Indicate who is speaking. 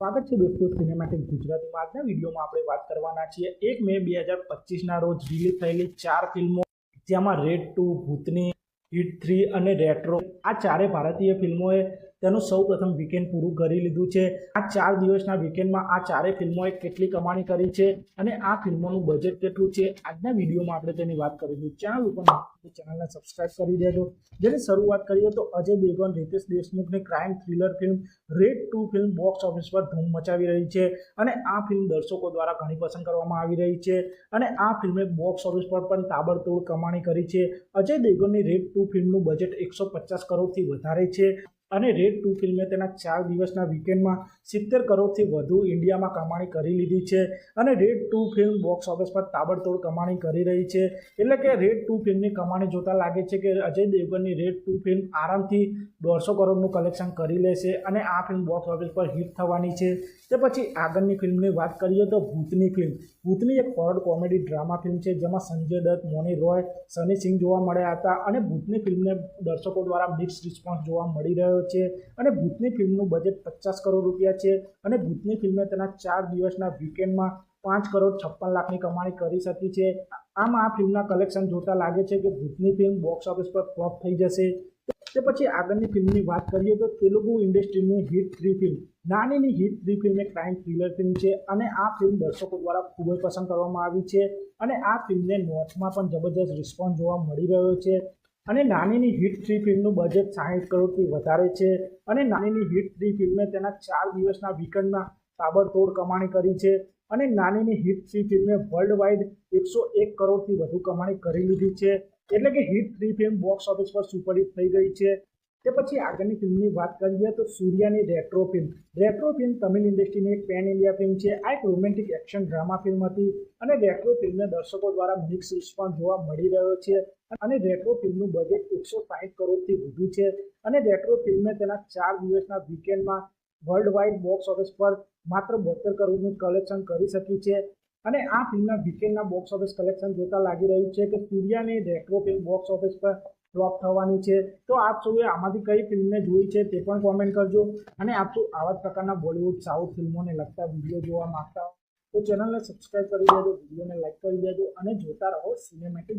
Speaker 1: સ્વાગત છે દોસ્તો સિનેમેટિક ગુજરાતીમાં. આજના વિડીયોમાં આપણે વાત કરવાના છીએ એક મે બે હજાર પચીસના રોજ રિલીઝ થયેલી ચાર ફિલ્મો, જેમાં Raid two, Bhootnii, Hit three અને રેટ્રો. આ ચારે ભારતીય ફિલ્મોએ તેનું સૌ પ્રથમ વીકેન્ડ પૂરું કરી લીધું છે. આ ચાર દિવસના વીકેન્ડમાં આ ચારે ફિલ્મોએ કેટલી કમાણી કરી છે અને આ ફિલ્મોનું બજેટ કેટલું છે? આજના વિડીયોમાં આપણે તેની વાત કરીશું. ચેનલ ઉપર ચેનલને સબસ્ક્રાઇબ કરી દેજો. જેની શરૂઆત કરીએ તો Ajay Devgan, Riteish દેશમુખની crime thriller film Raid two film box office પર ધૂમ મચાવી રહી છે અને આ ફિલ્મ દર્શકો દ્વારા ઘણી પસંદ કરવામાં આવી રહી છે અને આ ફિલ્મે બોક્સ ઓફિસ પર પણ તાબડતોડ કમાણી કરી છે. અજય દેવગનની રેડ ટુ ફિલ્મનું બજેટ એકસો પચાસ કરોડથી વધારે છે. અને રેડ ટુ ફિલ્મે તેના ચાર દિવસના વીકેન્ડમાં સિત્તેર કરોડથી વધુ ઇન્ડિયામાં કમાણી કરી લીધી છે અને Raid two film box office પર તાબડતોડ કમાણી કરી રહી છે. એટલે કે રેડ ટુ ફિલ્મની કમાણી જોતાં લાગે છે કે અજય દેવગનની રેડ ટુ ફિલ્મ આરામથી દોઢસો કરોડનું કલેક્શન કરી લેશે અને આ ફિલ્મ બોક્સ ઓફિસ પર હિટ થવાની છે. તે પછી આગળની ફિલ્મની વાત કરીએ તો ભૂતની ફિલ્મ. ભૂતની એક હોરર કોમેડી ડ્રામા ફિલ્મ છે જેમાં સંજય દત્ત, મોની રોય, સની સિંહ જોવા મળ્યા હતા અને ભૂતની ફિલ્મને દર્શકો દ્વારા મિક્સ રિસ્પોન્સ જોવા મળી રહ્યો છે અને ભૂતની ફિલ્મનું બજેટ પચાસ કરોડ રૂપિયા છે અને ભૂતની ફિલ્મે તેના ચાર દિવસના વીકેન્ડમાં પાંચ કરોડ છપ્પન લાખની કમાણી કરી શકી છે. આમ આ ફિલ્મના કલેક્શન જોતા લાગે છે કે ભૂતની ફિલ્મ બોક્સ ઓફિસ પર ફ્લોપ થઈ જશે. તે પછી આગળની ફિલ્મની વાત કરીએ તો તેલુગુ ઇન્ડસ્ટ્રીની હિટ થ્રી ફિલ્મ નાનીની હિટ થ્રી ફિલ્મ એક ક્રાઇમ થ્રિલર ફિલ્મ છે અને આ ફિલ્મ દર્શકો દ્વારા ખૂબ જ પસંદ કરવામાં આવી છે અને આ ફિલ્મને નોર્થમાં પણ જબરજસ્ત રિસ્પોન્સ જોવા મળી રહ્યો છે. અને નાનીની હિટ થ્રી ફિલ્મનું બજેટ સાહીઠ કરોડથી વધારે છે. અને નાનીની હિટ થ્રી ફિલ્મે તેના ચાર દિવસના વીકેન્ડમાં તાબડતોડ કમાણી કરી છે. અને નાનીની હિટ થ્રી ફિલ્મે વર્લ્ડ વાઇડ એકસો એક કરોડથી વધુ કમાણી કરી લીધી છે. એટલે કે hit three film box office પર સુપરહિટ થઈ ગઈ છે. તે પછી આગળની ફિલ્મની વાત કરીએ તો સૂર્યાની retro film. Retro film Tamil ઇન્ડસ્ટ્રીની એક પેન ઇન્ડિયા ફિલ્મ છે. આ એક રોમેન્ટિક એક્શન ડ્રામા ફિલ્મ હતી અને રેટ્રો ફિલ્મને દર્શકો દ્વારા મિક્સ રિસ્પોન્સ જોવા મળી રહ્યો છે અને રેટ્રો ફિલ્મનું બજેટ એકસો સાઠ કરોડથી વધુ છે અને રેટ્રો ફિલ્મે તેના ચાર દિવસના વીકેન્ડમાં વર્લ્ડ વાઇડ બોક્સ ઓફિસ પર માત્ર બોતેર કરોડનું કલેક્શન કરી શકી છે અને આ ફિલ્મના વીકેન્ડના બોક્સ ઓફિસ કલેક્શન જોતા લાગી રહ્યું છે કે સૂર્યાની retro film box office flop flop થવાની છે. તો આપ સૌએ આમાંથી કઈ ફિલ્મને જોઈ છે તે પણ કોમેન્ટ કરજો. અને આપ સૌ આવા જ પ્રકારના બોલિવૂડ સાઉથ ફિલ્મોને લગતા વીડિયો જોવા માંગતા હો તો ચેનલને સબસ્ક્રાઈબ કરી દેજો, વિડીયોને લાઈક કરી દેજો અને જોતા રહો સિનેમેટિક